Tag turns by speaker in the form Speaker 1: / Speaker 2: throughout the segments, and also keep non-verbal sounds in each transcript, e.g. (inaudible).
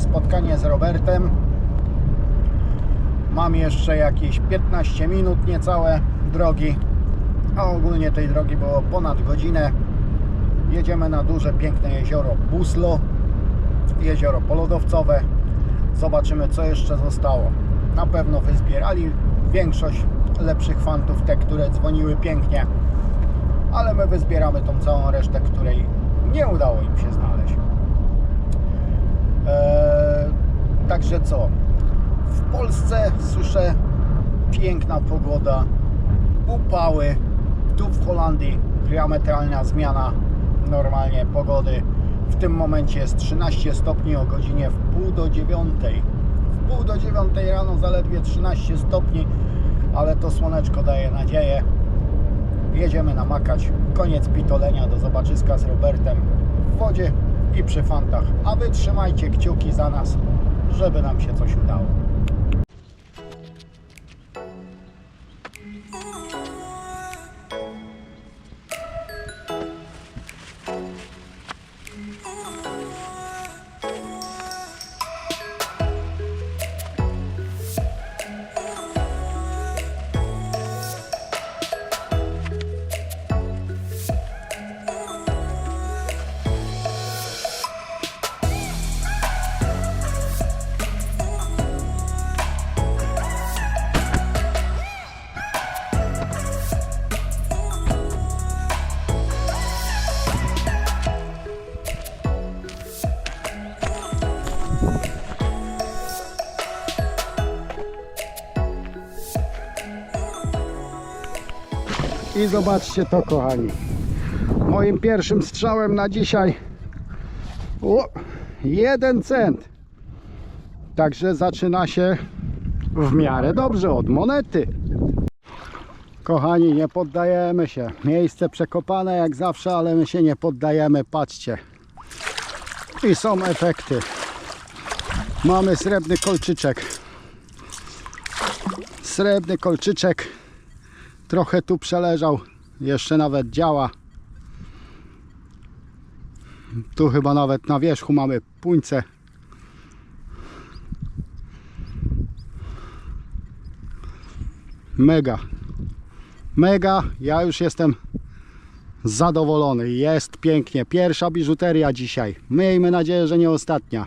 Speaker 1: spotkanie z Robertem. Mam jeszcze jakieś 15 minut niecałe drogi, a ogólnie tej drogi było ponad godzinę. Jedziemy na duże, piękne jezioro Buslo, jezioro polodowcowe. Zobaczymy, co jeszcze zostało. Na pewno wyzbierali większość lepszych fantów, te, które dzwoniły pięknie, ale my wyzbieramy tą całą resztę, której nie udało im się znaleźć. Eee, także co? W Polsce słyszę piękna pogoda, upały. Tu w Holandii diametralna zmiana normalnie pogody. W tym momencie jest 13 stopni o godzinie w pół do dziewiątej. W pół do dziewiątej rano zaledwie 13 stopni, ale to słoneczko daje nadzieję. Jedziemy namakać. Koniec pitolenia do zobaczyska z Robertem w wodzie i przy fantach. A wy trzymajcie kciuki za nas, żeby nam się coś udało. I zobaczcie to, kochani. Moim pierwszym strzałem na dzisiaj o, jeden cent. Także zaczyna się w miarę dobrze od monety. Kochani, nie poddajemy się. Miejsce przekopane jak zawsze, ale my się nie poddajemy. Patrzcie. I są efekty. Mamy srebrny kolczyczek. Srebrny kolczyczek. Trochę tu przeleżał. Jeszcze nawet działa. Tu chyba nawet na wierzchu mamy puńce. Mega. Mega. Ja już jestem zadowolony. Jest pięknie. Pierwsza biżuteria dzisiaj. Miejmy nadzieję, że nie ostatnia.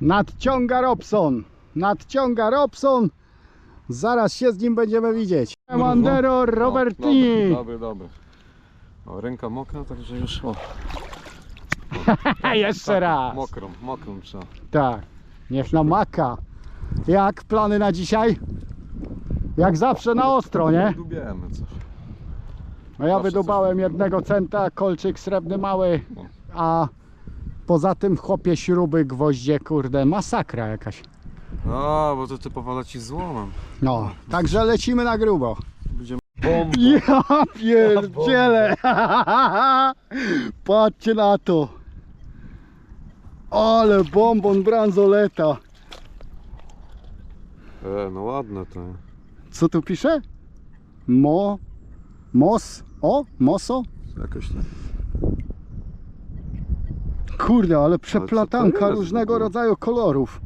Speaker 1: Nadciąga Robson. Nadciąga Robson. Zaraz się z nim będziemy widzieć. Mandero Robertini.
Speaker 2: Dobry, dobry. O, ręka mokra, także już o. (laughs)
Speaker 1: Jeszcze raz.
Speaker 2: Mokrą, mokrą trzeba.
Speaker 1: Tak. Niech namaka. Jak plany na dzisiaj? Jak zawsze na ostro, nie?
Speaker 2: Lubiemy coś.
Speaker 1: No ja
Speaker 2: Zawsze
Speaker 1: wydubałem jednego centa, kolczyk srebrny mały, a poza tym chłopie śruby, gwoździe, kurde, masakra jakaś.
Speaker 2: A, bo to typowo leci złomem.
Speaker 1: No, także lecimy na grubo.
Speaker 2: Będziemy... Bomba.
Speaker 1: Ja pierdzielę! Patrzcie na to! Ale bombon bransoleta!
Speaker 2: E, no ładne to.
Speaker 1: Co tu pisze? Mo... Mos... O? Moso?
Speaker 2: Jakoś tak.
Speaker 1: Kurde, ale przeplatanka różnego rodzaju kolorów.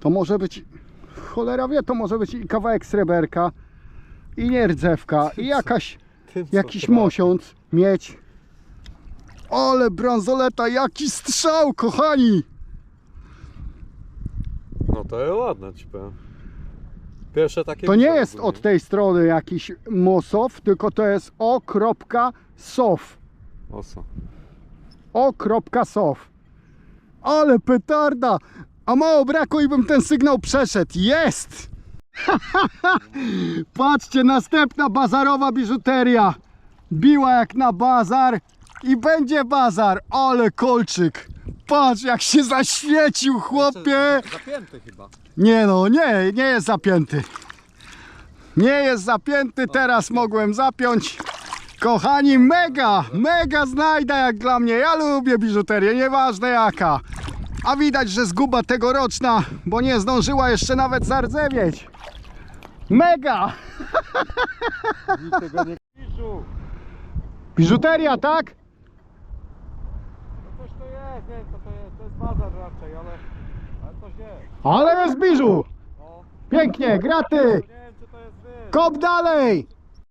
Speaker 1: To może być... Cholera wie, to może być i kawałek sreberka, i nierdzewka, i jakaś... Jakiś mosiąc, mieć. Ale bransoleta, jaki strzał, kochani!
Speaker 2: No to jest ładne ci powiem. Pierwsze takie
Speaker 1: To nie
Speaker 2: widziałem
Speaker 1: jest
Speaker 2: ogólnie.
Speaker 1: od tej strony jakiś mosow, tylko to jest o.sow.
Speaker 2: Oso.
Speaker 1: O.sow. Ale petarda! A mało brakło i bym ten sygnał przeszedł. Jest! (laughs) Patrzcie, następna bazarowa biżuteria. Biła jak na bazar i będzie bazar. Ale kolczyk. Patrz jak się zaświecił, chłopie.
Speaker 2: Zapięty chyba.
Speaker 1: Nie no, nie, nie jest zapięty. Nie jest zapięty, teraz mogłem zapiąć. Kochani, mega, mega znajda jak dla mnie. Ja lubię biżuterię, nieważne jaka. A widać, że zguba tegoroczna, bo nie zdążyła jeszcze nawet zardzewieć. Mega!
Speaker 2: Nikt tego nie piszą.
Speaker 1: Biżuteria, tak?
Speaker 2: No coś to jest, nie wiem co to jest. To jest bazar raczej, ale... Ale coś jest.
Speaker 1: Ale jest biżu!
Speaker 2: No.
Speaker 1: Pięknie, graty!
Speaker 2: Nie wiem czy to jest wy.
Speaker 1: Kop dalej!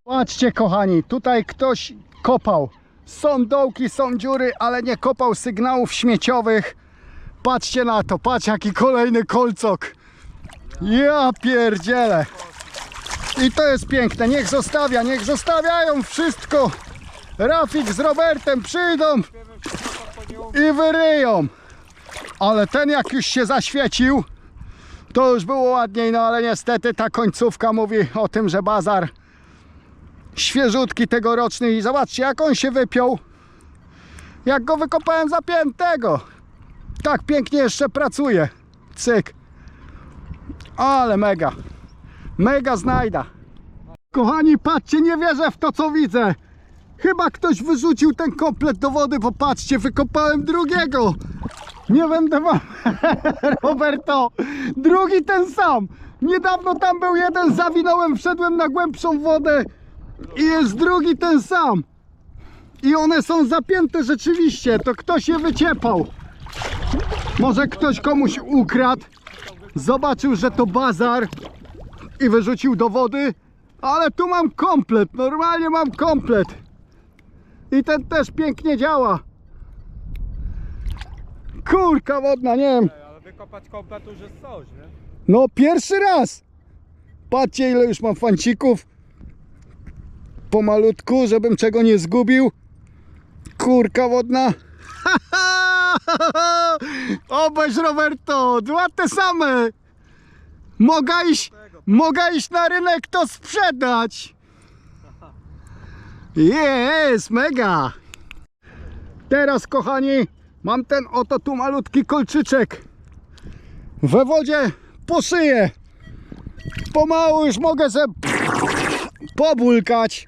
Speaker 1: Patrzcie kochani, tutaj ktoś kopał. Są dołki, są dziury, ale nie kopał sygnałów śmieciowych. Patrzcie na to, patrz jaki kolejny kolcok. Ja pierdzielę. I to jest piękne, niech zostawia, niech zostawiają wszystko. Rafik z Robertem przyjdą i wyryją. Ale ten jak już się zaświecił, to już było ładniej, no ale niestety ta końcówka mówi o tym, że bazar świeżutki tegoroczny i zobaczcie jak on się wypiął. Jak go wykopałem zapiętego. Tak pięknie jeszcze pracuje. Cyk. Ale mega. Mega znajda. Kochani, patrzcie, nie wierzę w to co widzę. Chyba ktoś wyrzucił ten komplet do wody, bo patrzcie, wykopałem drugiego. Nie będę wam... (laughs) Roberto, drugi ten sam. Niedawno tam był jeden, zawinąłem, wszedłem na głębszą wodę i jest drugi ten sam. I one są zapięte rzeczywiście, to ktoś je wyciepał. Może ktoś komuś ukradł, zobaczył, że to bazar i wyrzucił do wody, ale tu mam komplet, normalnie mam komplet. I ten też pięknie działa. Kurka wodna, nie wiem.
Speaker 2: Ale wykopać komplet już jest coś, nie?
Speaker 1: No pierwszy raz. Patrzcie ile już mam fancików. Pomalutku, żebym czego nie zgubił. Kurka wodna. (laughs) (laughs) Obejrz Roberto, dwa te same. Mogę iść, mogę iść na rynek to sprzedać. Jest, mega. Teraz kochani, mam ten oto tu malutki kolczyczek we wodzie po szyję. Pomału już mogę se pobulkać.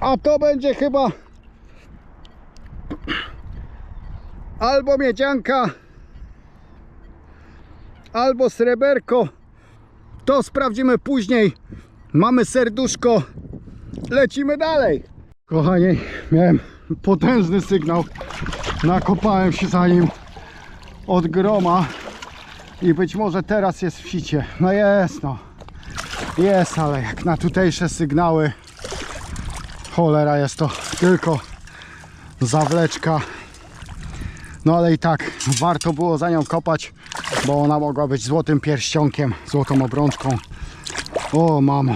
Speaker 1: A to będzie chyba albo miedzianka, albo sreberko. To sprawdzimy później. Mamy serduszko. Lecimy dalej. Kochani, miałem potężny sygnał. Nakopałem się za nim od groma i być może teraz jest w sicie. No jest no. Jest, ale jak na tutejsze sygnały cholera jest to tylko zawleczka. No ale i tak warto było za nią kopać, bo ona mogła być złotym pierścionkiem, złotą obrączką. O mamo.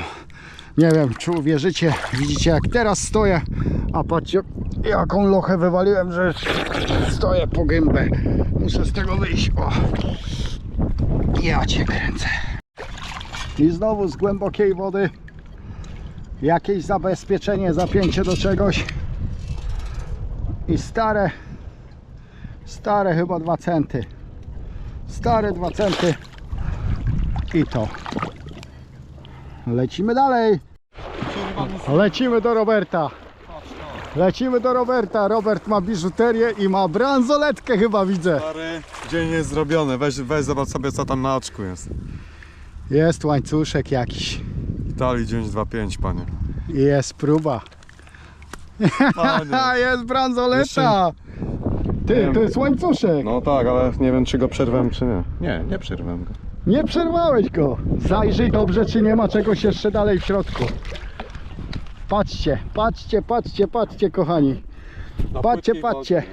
Speaker 1: Nie wiem, czy uwierzycie, widzicie jak teraz stoję, a patrzcie jaką lochę wywaliłem, że stoję po gębę. Muszę z tego wyjść. O. Ja cię kręcę. I znowu z głębokiej wody jakieś zabezpieczenie, zapięcie do czegoś. I stare, stare chyba 2 centy. Stare 2 centy. I to. Lecimy dalej. Lecimy do Roberta. Lecimy do Roberta. Robert ma biżuterię i ma bransoletkę chyba widzę.
Speaker 2: Stary, dzień jest zrobiony. Weź, weź zobacz sobie co tam na oczku jest.
Speaker 1: Jest łańcuszek jakiś.
Speaker 2: Italii 925, panie.
Speaker 1: Jest próba.
Speaker 2: Panie. (laughs)
Speaker 1: jest bransoleta. Ty, to jest łańcuszek.
Speaker 2: No tak, ale nie wiem czy go przerwałem czy nie. Nie, nie przerwałem go.
Speaker 1: Nie przerwałeś go. Zajrzyj dobrze, czy nie ma czegoś jeszcze dalej w środku. Patrzcie, patrzcie, patrzcie, patrzcie, kochani.
Speaker 2: Na
Speaker 1: Patrzcie,
Speaker 2: płytkiej
Speaker 1: patrzcie.
Speaker 2: wodzie,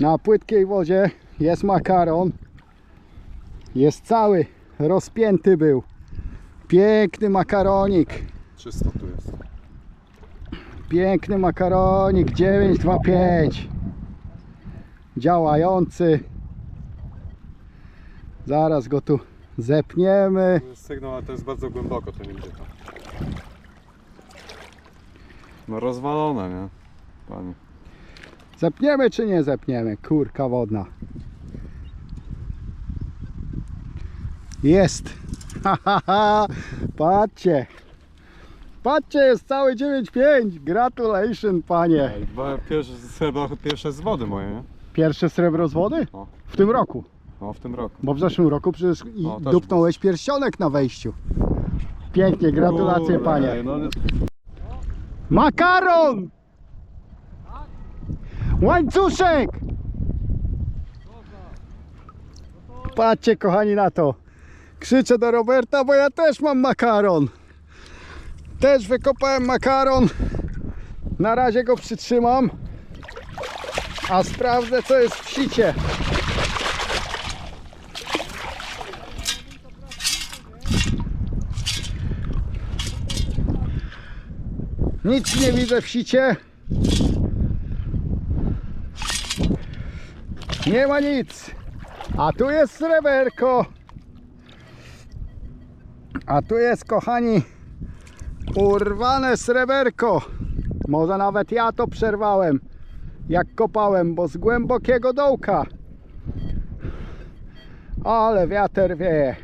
Speaker 1: Na płytkiej wodzie jest makaron. Jest cały, rozpięty był. Piękny makaronik.
Speaker 2: nie? 300 tu jest.
Speaker 1: Piękny makaronik 925. Działający. Zaraz go tu zepniemy.
Speaker 2: To jest sygnał, ale to jest bardzo głęboko, to nie będzie to. No rozwalone, nie? Panie.
Speaker 1: Zepniemy czy nie zepniemy? Kurka wodna. Jest. (laughs) Ha, ha, ha. Patrzcie. Patrzcie, jest cały 9,5. Gratulation, panie.
Speaker 2: Dwa pierwsze, chyba pierwsze z wody moje, nie?
Speaker 1: Pierwsze srebro z wody?
Speaker 2: No.
Speaker 1: W tym roku.
Speaker 2: No w tym roku.
Speaker 1: Bo w zeszłym roku przecież i
Speaker 2: No, też
Speaker 1: dupnąłeś pierścionek na wejściu. Pięknie, gratulacje
Speaker 2: Kurde,
Speaker 1: panie.
Speaker 2: No,
Speaker 1: Makaron! Łańcuszek! Patrzcie kochani na to. Krzyczę do Roberta, bo ja też mam makaron. Też wykopałem makaron. Na razie go przytrzymam. A sprawdzę co jest w sicie. Nic nie widzę w sicie. Nie ma nic. A tu jest sreberko. A tu jest, kochani, urwane sreberko. Może nawet ja to przerwałem, jak kopałem, bo z głębokiego dołka. Ale wiatr wieje.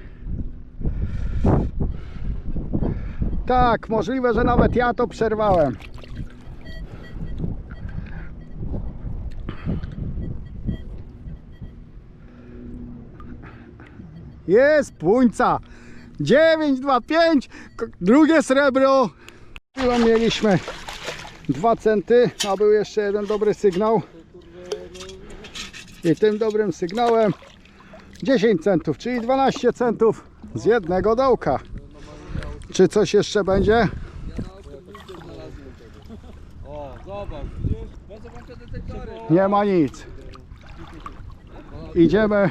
Speaker 1: Tak, możliwe, że nawet ja to przerwałem. Jest puńca. 9, 2, 5. Ko- Drugie srebro. Chwilą mieliśmy 2 centy, a był jeszcze jeden dobry sygnał. I tym dobrym sygnałem 10 centów, czyli 12 centów z jednego dołka. Czy coś jeszcze będzie? Nie ma nic. Idziemy.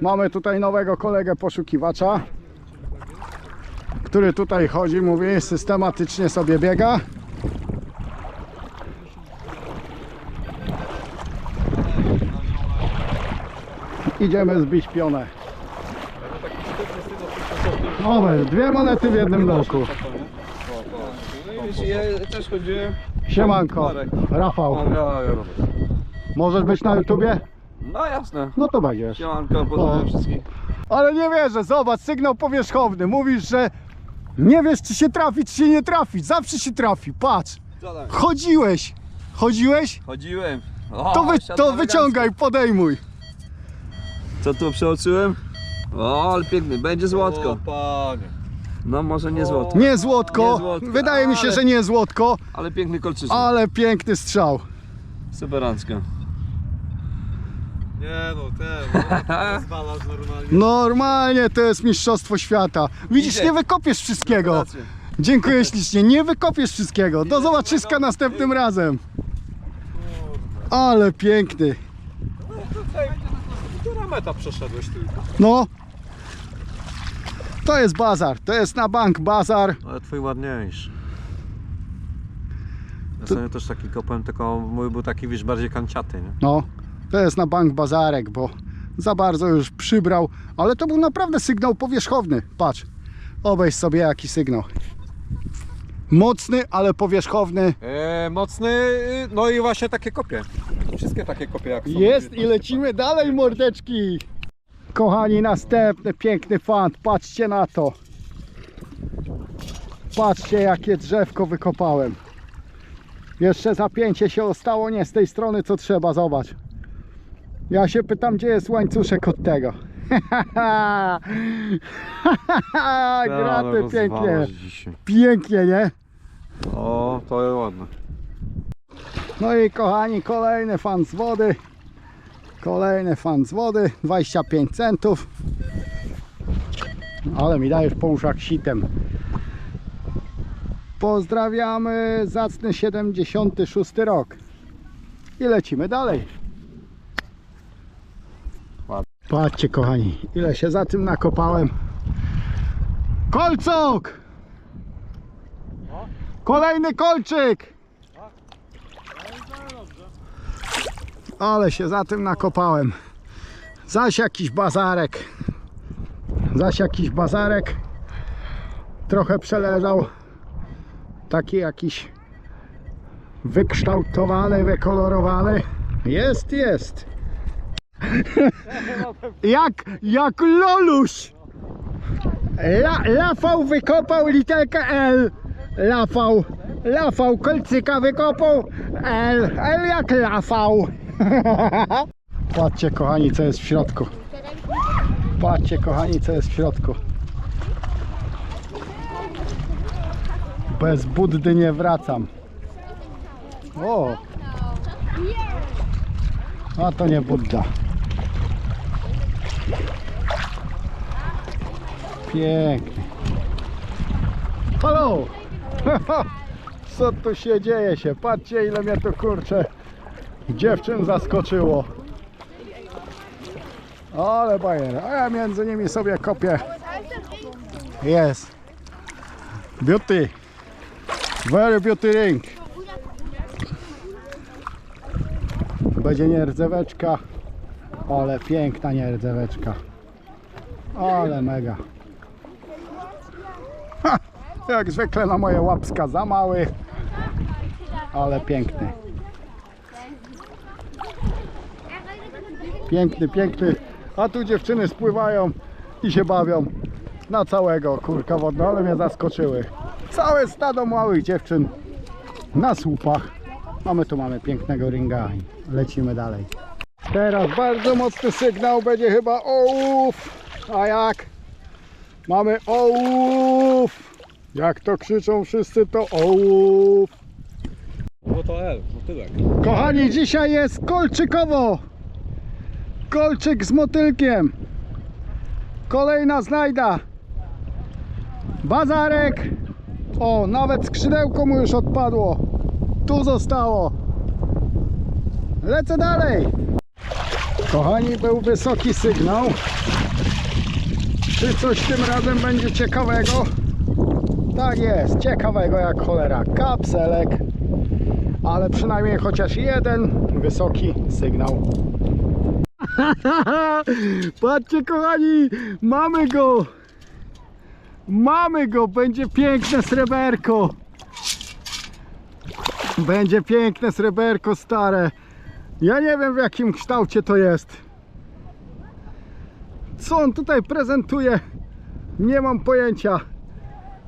Speaker 1: Mamy tutaj nowego kolegę poszukiwacza, który tutaj chodzi, mówi, systematycznie sobie biega. Idziemy zbić pionę. Nowe, dwie monety w jednym dołku.
Speaker 2: No i ja też chodziłem.
Speaker 1: Siemanko, Rafał. Możesz być na YouTubie?
Speaker 2: No jasne.
Speaker 1: No to będziesz.
Speaker 2: Siemanko, pozdrawiam
Speaker 1: O.
Speaker 2: wszystkich.
Speaker 1: Ale nie wierzę, zobacz, sygnał powierzchowny. Mówisz, że nie wiesz, czy się trafi, czy się nie trafi. Zawsze się trafi. Patrz,
Speaker 2: Co tam?
Speaker 1: chodziłeś. Chodziłeś?
Speaker 2: Chodziłem. O,
Speaker 1: To, wy, to
Speaker 2: elegancko.
Speaker 1: wyciągaj, podejmuj.
Speaker 2: Co tu przeoczyłem? O, ale piękny, będzie złotko.
Speaker 3: O panie.
Speaker 2: No może nie złotko,
Speaker 1: Nie złotko.
Speaker 2: Nie złotko,
Speaker 1: Wydaje mi się,
Speaker 2: ale-
Speaker 1: że nie złotko,
Speaker 2: ale piękny kolczyk.
Speaker 1: ale piękny strzał.
Speaker 2: Superancko.
Speaker 3: Nie no, ten, no, (laughs) zwalasz normalnie.
Speaker 1: Normalnie to jest mistrzostwo świata. Widzisz,
Speaker 2: Idzie.
Speaker 1: nie wykopiesz wszystkiego.
Speaker 2: Gratulacje.
Speaker 1: Dziękuję ślicznie, nie wykopiesz wszystkiego. Do zobaczyska następnym razem. Ale piękny.
Speaker 3: Meta przeszedłeś tylko?
Speaker 1: No. To jest bazar, to jest na bank bazar.
Speaker 4: Ale twój ładniejszy. Ja
Speaker 1: To-
Speaker 4: sobie też taki kopałem, tylko mój był taki, wiesz, bardziej kanciaty, nie?
Speaker 1: No, to jest na bank bazarek, bo za bardzo już przybrał, ale to był naprawdę sygnał powierzchowny. Patrz, obejrz sobie jaki sygnał. Mocny, ale powierzchowny.
Speaker 3: E, mocny, no i właśnie takie kopie. Wszystkie takie kopie jak są.
Speaker 1: Jest i lecimy dalej, mordeczki. Kochani, następny piękny fant. Patrzcie na to. Patrzcie, jakie drzewko wykopałem. Jeszcze zapięcie się ostało nie z tej strony, co trzeba. Zobacz. Ja się pytam, gdzie jest łańcuszek od tego. (laughs) Graty pięknie. Pięknie, nie?
Speaker 4: O, to jest ładne.
Speaker 1: No i kochani, kolejny fan z wody. Kolejny fan z wody, 25 centów. Ale mi dajesz po uszach sitem. Pozdrawiamy, zacny 76 rok. I lecimy dalej. Patrzcie kochani, ile się za tym nakopałem. Kolcok! Kolejny kolczyk! Ale się za tym nakopałem. Zaś jakiś bazarek. Zaś jakiś bazarek. Trochę przeleżał. Taki jakiś wykształtowany, wykolorowany. Jest, jest. (laughs) jak, jak Loluś. La, Lafał wykopał literkę L. Lafał. Lafał kolcyka wykopał L. L jak Lafał. (laughs) Patrzcie kochani co jest w środku. Patrzcie kochani co jest w środku. Bez Buddy nie wracam. O! A to nie Budda. Pięknie. Halo! (laughs) Co tu się dzieje się? Patrzcie ile mnie to kurczę dziewczyn zaskoczyło. Ale bajer. A ja między nimi sobie kopię. Jest. Beauty. Very beauty ring. Będzie nierdzeweczka. Ale piękna nierdzeweczka. Ale mega. Ha, jak zwykle na moje łapska za mały. Ale piękny. Piękny, piękny. A tu dziewczyny spływają i się bawią na całego kurka wodna, ale mnie zaskoczyły. Całe stado małych dziewczyn na słupach. A my tu mamy pięknego ringa i lecimy dalej. Teraz bardzo mocny sygnał będzie chyba ołów. A jak? Mamy ołów. Jak to krzyczą wszyscy to ołów.
Speaker 3: No to L, motylek.
Speaker 1: Kochani, dzisiaj jest kolczykowo. Kolczyk z motylkiem. Kolejna znajda. Bazarek. O, nawet skrzydełko mu już odpadło. Tu zostało. Lecę dalej. Kochani, był wysoki sygnał. Czy coś tym razem będzie ciekawego? Tak jest, ciekawego jak cholera. Kapselek ale przynajmniej chociaż jeden wysoki sygnał. (laughs) Patrzcie kochani, mamy go! Mamy go, będzie piękne sreberko. Będzie piękne sreberko stare. Ja nie wiem w jakim kształcie to jest. Co on tutaj prezentuje? Nie mam pojęcia.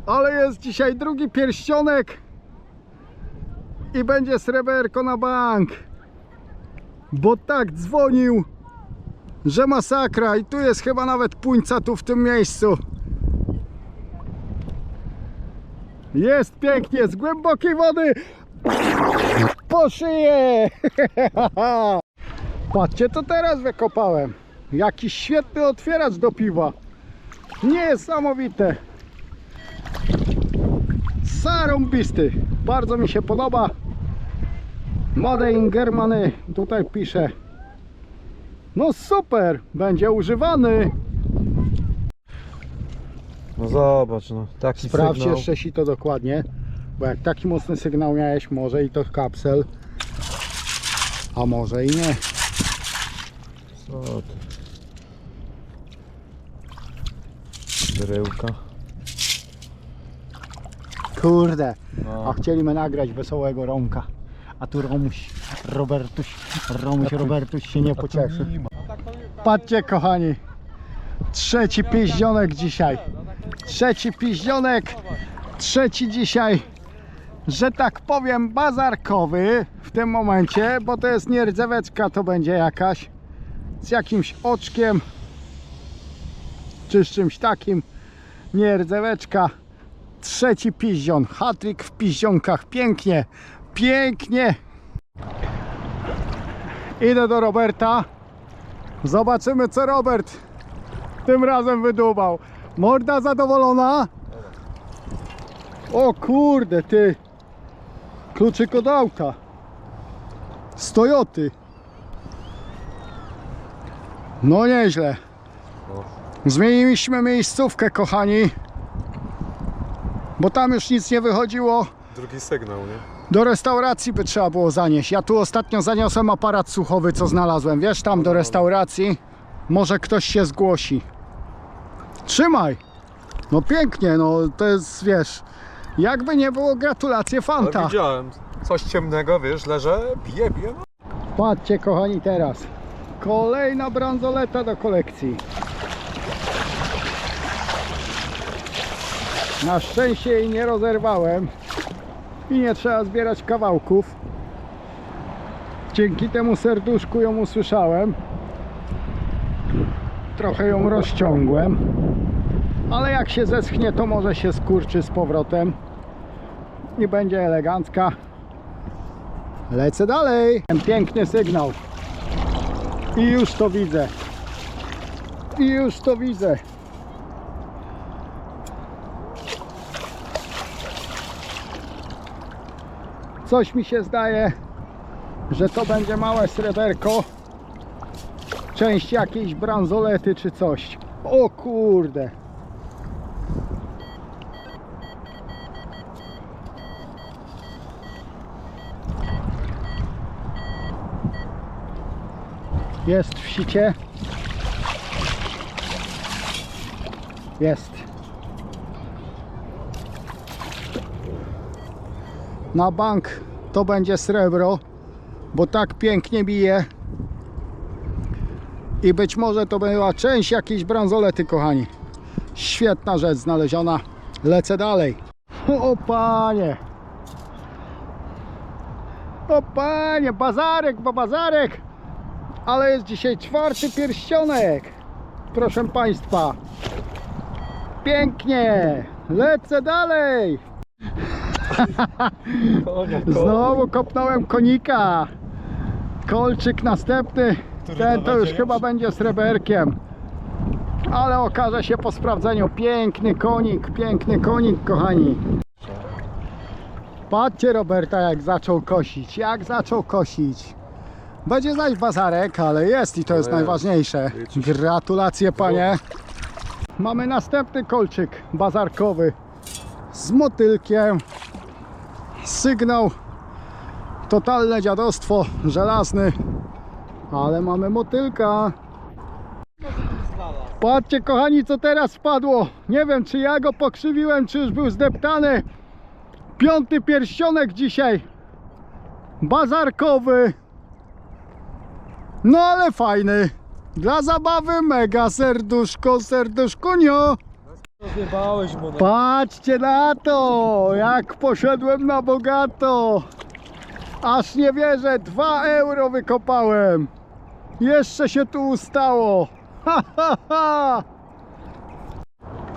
Speaker 1: Ale jest dzisiaj drugi pierścionek i będzie sreberko na bank. Bo tak dzwonił, że masakra i tu jest chyba nawet puńca tu w tym miejscu. Jest pięknie, z głębokiej wody po szyję. (laughs) Patrzcie, to teraz wykopałem. Jakiś świetny otwieracz do piwa. Niesamowite. Zarąbisty. Bardzo mi się podoba. Made in Germany tutaj pisze. No super, będzie używany.
Speaker 3: No zobacz, no. Taki
Speaker 1: Sprawdź
Speaker 3: sygnał.
Speaker 1: jeszcze si to dokładnie. Bo jak taki mocny sygnał miałeś, może i to kapsel. A może i nie.
Speaker 3: Co ty? Bryłka.
Speaker 1: Kurde. A
Speaker 3: No.
Speaker 1: chcieliśmy nagrać wesołego Romka. A tu Romuś, Robertuś, Romuś, Robertuś się nie pocieszy. Patrzcie kochani. Trzeci piździonek dzisiaj. Trzeci piździonek. Trzeci dzisiaj, że tak powiem, bazarkowy w tym momencie, bo to jest nie rdzeweczka, to będzie jakaś z jakimś oczkiem czy z czymś takim. Nie rdzeweczka. Trzeci piździon. Hatryk w piździonkach. Pięknie. Pięknie. Idę do Roberta. Zobaczymy co Robert tym razem wydubał. Morda zadowolona? O kurde ty. Kluczyk od auta. Z Toyoty. No nieźle. Zmieniliśmy miejscówkę kochani. Bo tam już nic nie wychodziło.
Speaker 3: Drugi sygnał, nie?
Speaker 1: Do restauracji by trzeba było zanieść. Ja tu ostatnio zaniosłem aparat słuchowy, co znalazłem. Wiesz, tam do restauracji. Może ktoś się zgłosi. Trzymaj! No pięknie, no to jest, wiesz, jakby nie było, gratulacje
Speaker 3: Ale
Speaker 1: Fanta.
Speaker 3: widziałem coś ciemnego, wiesz, leżę, bije, bije. No.
Speaker 1: Patrzcie kochani teraz. Kolejna bransoleta do kolekcji. Na szczęście jej nie rozerwałem i nie trzeba zbierać kawałków. Dzięki temu serduszku ją usłyszałem. Trochę ją rozciągłem. Ale jak się zeschnie, to może się skurczy z powrotem. I będzie elegancka. Lecę dalej. Piękny sygnał. I już to widzę. I już to widzę. Coś mi się zdaje, że to będzie małe sreberko. Część jakiejś bransolety czy coś. O kurde. Jest w sicie. Jest. Na bank to będzie srebro, bo tak pięknie bije. I być może to była część jakiejś bransolety, kochani. Świetna rzecz znaleziona. Lecę dalej. O panie. O panie, bazarek, bo bazarek. Ale jest dzisiaj czwarty pierścionek. Proszę Państwa. Pięknie. Lecę dalej. (laughs) Znowu kopnąłem konika. Kolczyk następny. Ten to już chyba będzie sreberkiem. Ale okaże się po sprawdzeniu. Piękny konik, piękny konik, kochani. Patrzcie Roberta jak zaczął kosić. Jak zaczął kosić. Będzie zaś bazarek, ale jest i to jest najważniejsze. Gratulacje panie. Mamy następny kolczyk bazarkowy z motylkiem. Sygnał totalne dziadostwo, żelazny, ale mamy motylka. Patrzcie kochani co teraz wpadło. Nie wiem czy ja go pokrzywiłem, czy już był zdeptany. Piąty pierścionek dzisiaj. Bazarkowy. No ale fajny. Dla zabawy mega serduszko, serduszkunio.
Speaker 2: Mu
Speaker 1: Patrzcie na to, jak poszedłem na bogato. Aż nie wierzę, 2 euro wykopałem. Jeszcze się tu ustało.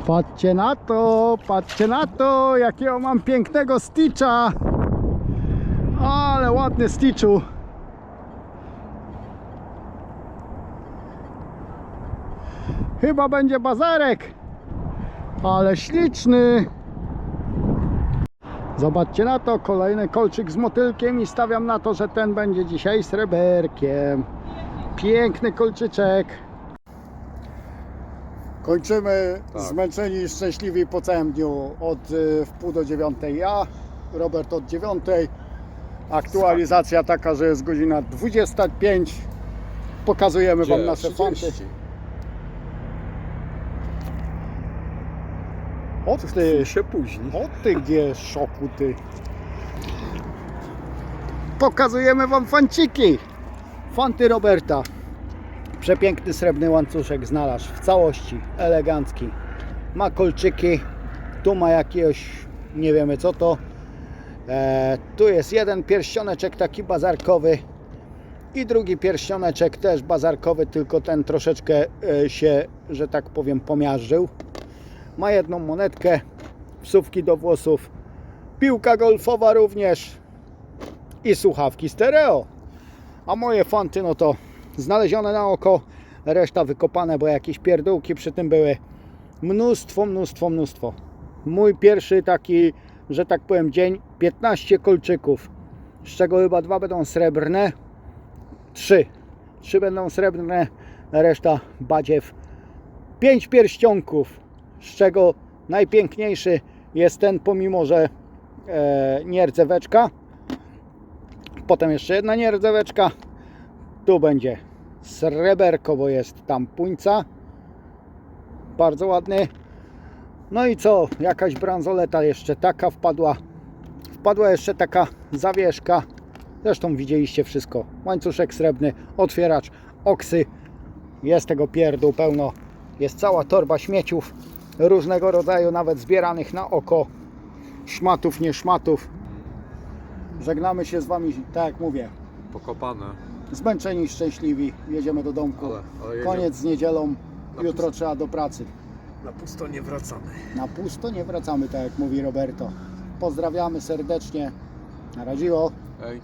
Speaker 1: Patrzcie na to, patrzcie na to, jakiego mam pięknego Stitcha. Ale ładny Stitchu. Chyba będzie bazarek. Ale śliczny. Zobaczcie na to, kolejny kolczyk z motylkiem i stawiam na to, że ten będzie dzisiaj sreberkiem. Piękny kolczyczek. Kończymy
Speaker 3: Tak.
Speaker 1: zmęczeni i szczęśliwi po całym dniu. Od y, wpół do dziewiątej ja, Robert od dziewiątej. Aktualizacja taka, że jest godzina 25. Pokazujemy Wam nasze fanty. O ty,
Speaker 3: się później.
Speaker 1: o ty gdzie szoku ty. Pokazujemy wam fanciki. Fanty Roberta. Przepiękny srebrny łańcuszek znalazł w całości, elegancki. Ma kolczyki, tu ma jakiegoś, nie wiemy co to. E, tu jest jeden pierścioneczek taki bazarkowy i drugi pierścioneczek też bazarkowy, tylko ten troszeczkę e, się, że tak powiem, pomiażdżył. Ma jedną monetkę, wsówki do włosów, piłka golfowa również i słuchawki stereo. A moje fanty, no to znalezione na oko, reszta wykopane, bo jakieś pierdółki przy tym były. Mnóstwo, mnóstwo, mnóstwo. Mój pierwszy taki, że tak powiem, dzień 15 kolczyków, z czego chyba dwa będą srebrne, trzy. Trzy będą srebrne, reszta badziew. Pięć pierścionków, z czego najpiękniejszy jest ten, pomimo że e, nierdzeweczka. Potem jeszcze jedna nierdzeweczka. Tu będzie sreberko, bo jest tam puńca. Bardzo ładny. No i co? Jakaś bransoleta jeszcze taka wpadła. Wpadła jeszcze taka zawieszka. Zresztą widzieliście wszystko. Łańcuszek srebrny, otwieracz, oksy. Jest tego pierdół pełno. Jest cała torba śmieciów różnego rodzaju, nawet zbieranych na oko. Szmatów, nie szmatów. Żegnamy się z Wami, tak jak mówię,
Speaker 2: pokopane.
Speaker 1: Zmęczeni, szczęśliwi, jedziemy do domku.
Speaker 2: Ale, ale.
Speaker 1: Koniec z niedzielą,
Speaker 2: Na
Speaker 1: jutro trzeba do pracy.
Speaker 2: Na pusto nie wracamy.
Speaker 1: Na pusto nie wracamy, tak jak mówi Roberto. Pozdrawiamy serdecznie. Na razie.
Speaker 2: Ej.